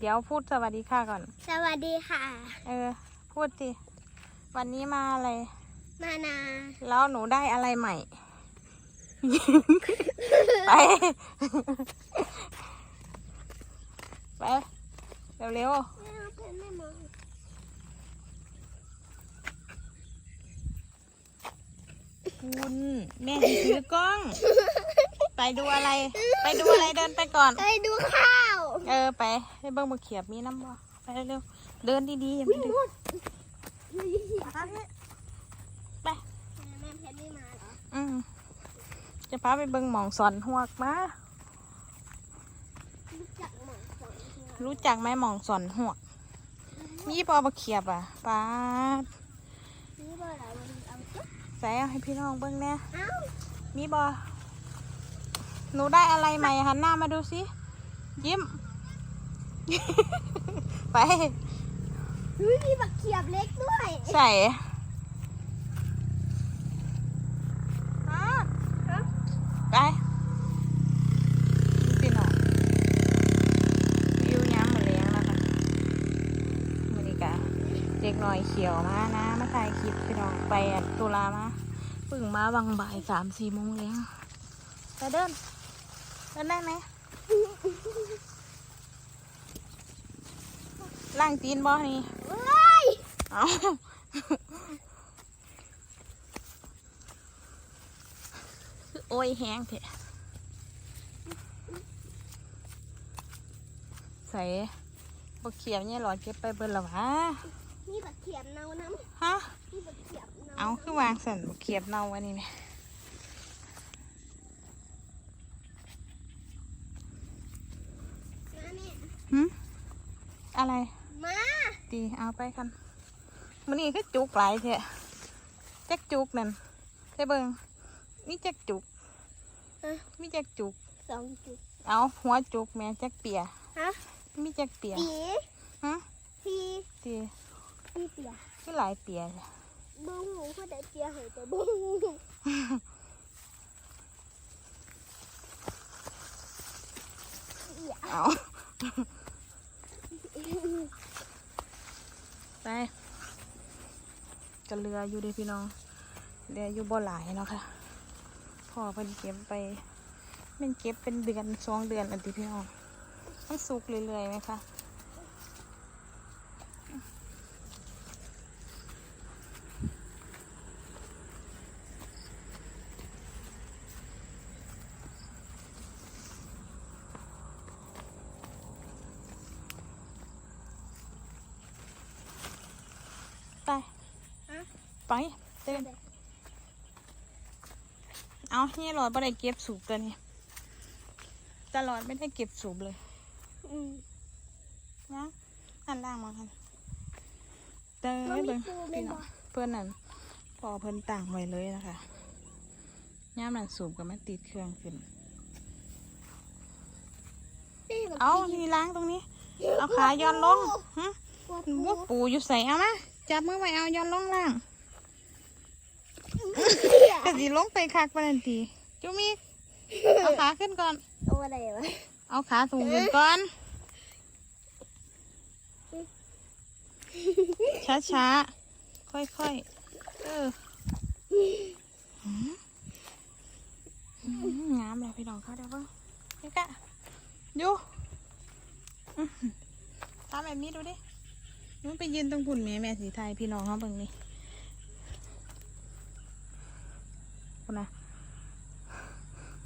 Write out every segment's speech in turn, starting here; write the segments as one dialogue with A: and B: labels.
A: เดี๋ยวพูดสวัสดีค่ะก่อน
B: สวัสดีค่ะ
A: เออ พูดสิ วันนี้มาอะไร
B: มานา
A: แล้วหนูได้อะไรใหม่ ไป ไป เร็ว
B: แม่เพื่อนไม่มอง
A: ๆคุณแม่สิถือกล้อง ไปดูอะไร ไปดูอะไรเดินไปก่อน
B: ไปดูข้าว
A: เออไปให้เบิ้งบะเขียบมีน้ำบ่ไปเร็วๆเดินดีๆอย่าไปดึงไป
B: แม่เพชรไม่มาเหรอ
A: อืมจะพาไปเบิ่งหมองสอนหวกมา
B: รู้จักหมอนสองตัว
A: รู้จักไหมหมองสอนหวกมีปอบะเขียบอะป้าด
B: นี่บ่เหรอมันเอาจ๊ะ
A: ใส่เอาให้พี่น้องเบิ่งแน่
B: เอ้า
A: มีบอหนูได้อะไรใหม่หันหน้ามาดูสิยิ้ม ไป
B: เฮ้ยมีบักเขียบเล็กด้วย
A: ใส่ไปพี่น้องวิวย้ำมาเลี้ยงแล้วค่ะมาดีกาเด็กหน่อยเขียวมานะมาถ่ายคลิปพี่น้องไปอันตุลามาเพึ่งมาวังบ่ายสามสี่โมงเลี้ยงไปเดินเดินได้ไหม ล่างตีนบ่นี่
B: เฮ้ย
A: เอาโอ้ยแห้งเถอะใส่บกเขียบเนี่ยหลอดเก็บไปเบิ่นและวะ
B: มีบักเขียบเนาน้
A: ฮะำ
B: มีบักเขียบเนา
A: เอาคือวางสันบกเขียบเน่าวันนี้ไหม
B: มาเนี่ย
A: หึอะไร
B: มา
A: ตีเอาไปกันมันนี่คือจุกหลายเถอะจักจุกนั่นใช่เบิ่งนี่จักจุก
B: ฮะ
A: มีจักจุก
B: สองจุด
A: เอาหัวจุกแม่จักเปีย
B: ฮะ
A: มีจักเปีย
B: ปี
A: ฮะ
B: พี
A: ตี
B: พีเปีย
A: คือหลายเปียเลย
B: บูหูเขาได้เปียเหยแต่บูหู
A: เอา ไปกระเรืออยู่เด้อพี่น้องเรืออยู่บ่หลายเนาะค่ะพ่อเพิ่นเก็บไปมันเก็บเป็นเดือนสองเดือนอันติพี่น้องมันสุกเรื่อยๆไหมคะ ไปเต้นเอาเฮียหลอดไม่ได้เก็บสูบตัวนี้ตลอดไม่ได้เก็บสูบเลย
B: อืม
A: นะอันล่างมาค่ะเต้น
B: มันมี
A: เบิ่ง
B: ปูเป็
A: พี่
B: น
A: น้อ
B: บ่
A: งเพื่อนนั่นพอเพิ่นต่างไว้เลยนะคะย่ามนั่นสูบก็มาติดเครื่องขึ้น
B: นี่บัก
A: เอา
B: ขี
A: นี่ล้างตรงนี้ เอาขาย้อนลงฮะ
B: ปู
A: ว่าปูอยู่ใส่เอามาจับมือไว้เอาย้อนลงล่าง กะสิลงไปคักปานนันทีจุมีเอาขาขึ้นก่อน
B: เอาอะไรวะ
A: เอาขาสูงขึ้นก่อน ช้าช้าๆค่อยๆเออหืมหืมงามเลยพี่น้องเขาเดี๋ยวเบ้างนี่กะอยู่อื้อหือทำแบบนี้ดูดินู้นไปยืนตรงพุ่นแม่แม่สีไทยพี่น้องเขาเบิ่งนี่ คุณนะ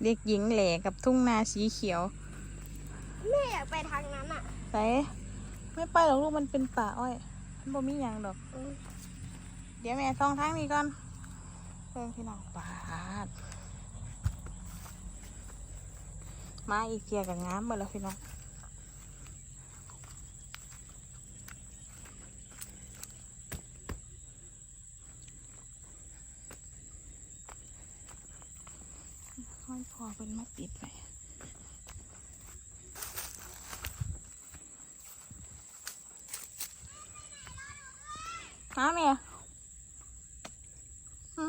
A: เด็กหญิงแหล่กับทุ่งนาสีเขียว
B: แม่อยากไปทางนั้นอะ
A: ไป ไม่ไปหรอกลูกมันเป็นป่าอ้อยมันบ่มีหยังดอก
B: อืม
A: เดี๋ยวแม่ท่องทางนี้ก่อนเพิ่งพี่น้องปาดมาอีกเทียกับงามเบดแล้วพี่น้อง อยพอเป็นมาติดไปหาแม่หึ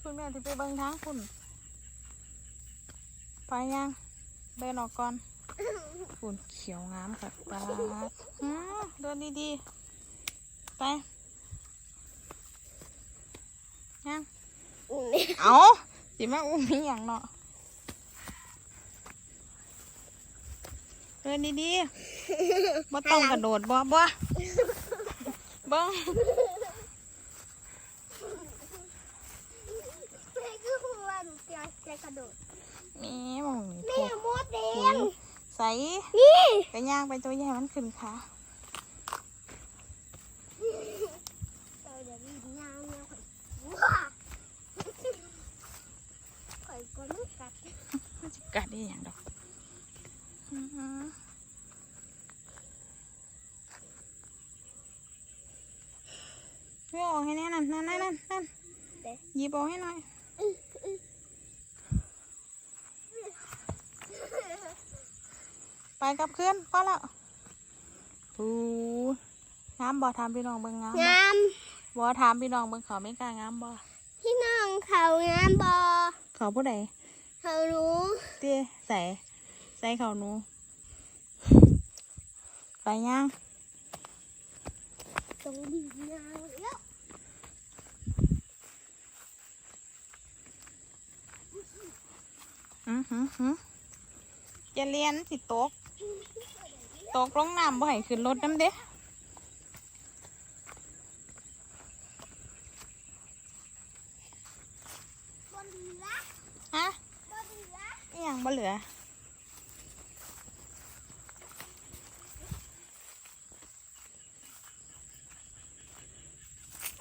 A: คุณแม่ที่ไปเบิ่งทางคุณไปยังเดินออกก่อนฝุ่นเขียวงามกับปลาเดินดีๆ ไปยัง
B: อุ้มนี่
A: เอาสิมาอุ้มมีอย่างเนาะเดินดีๆบ่ต้องกระโดดบ่บ่เบิ้ง
B: แม่ก็กลัวหนูจะจะกระโดด
A: มีหมองนี่
B: แม่
A: ถูก
B: มดแด
A: ถุ
B: ง
A: งใส่
B: นี่
A: กระย่างไปตัวใหญ่มันขึ้นขา
B: เออเดี๋ยวมียาวเนี่ยข่อยว้าข่อยกลัวมันกัด
A: มันจะ กัดได้อย่างดอกอื้อหือไม่ออกให้แน่นั่นนั่นนั่นนั่นนั่นหยิบออกให้หน่อยไปกับเพื่อนพอแล้วปูงามบ่ถามพี่น้องเบิ่งงามบ่
B: งาม
A: บ่ถามพี่น้องเบิ่งเขาไม่กล้างามบ่
B: พี่น้องเขางามบอ
A: เขาผู้ใด
B: เขารู้
A: เตี้ยใส่ใส่เขาหนู ไปย่าง
B: ตรงดีงามแล้ว
A: อือหือหือจะเรียนสิตก ตกลงน้ำบ่ให้ขึ้นรถน้ำเด้
B: บนเหลือ
A: ฮะ
B: บนเหลือ
A: อหย่าง บ่เหลือ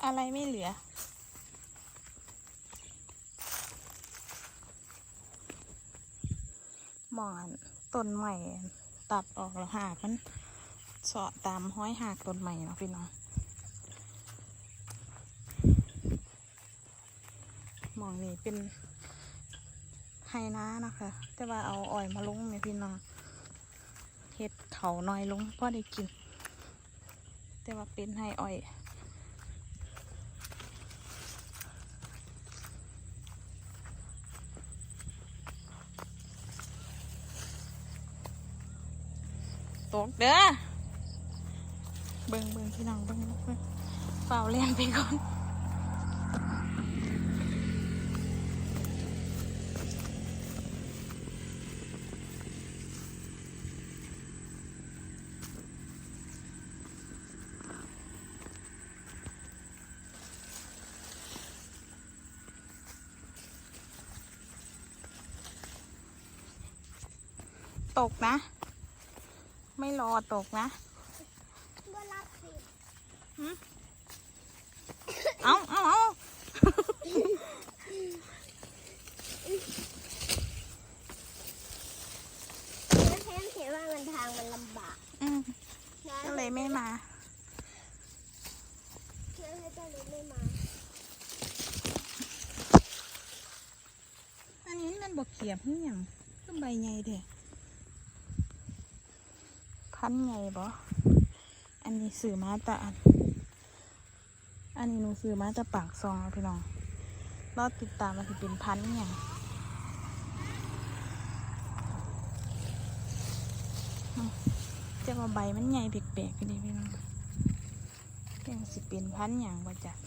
A: อะไรไม่เหลือหมอนต้นใหม่ตัดออกแล้วหากมันเสาะตามห้อยหากต้นใหม่เนาะพี่น้องหมองนี้เป็น ไฮนานะคะ แต่ว่าเอาอ้อยมาลงเนี่ยพี่น้องเห็ดเขาน้อยลงพอได้กิน แต่ว่าเป็นไฮอ้อยตกเด้อเบิ่งเบิ่งพี่น้องเบิ่งเบิ่งเฝ้าเล่นไปก่อน ตกนะ ไม่รอตกนะ
B: บนรับสิ
A: เอาเอาเอา
B: แล้วแทนเห็นว่ามันทางมันลำบาก
A: อืม
B: นะ
A: ก็เลยไม่มา
B: แล้วให้เจ้าเล็กไม่มา
A: อันนี้มันบกเขียบนี่ยังก็ใบใหญ่เด้ พันใหญ่บ่อันนี้ซื้อมาแต่อันนี้หนูซื้อมาแต่ปากซองอะพี่น้องรอติดตามมันจะเป็นพันอย่างจะว่าใบมันใหญ่แปลกๆพี่นี่พี่น้องยังสิเป็นพันอย่างว่าจัก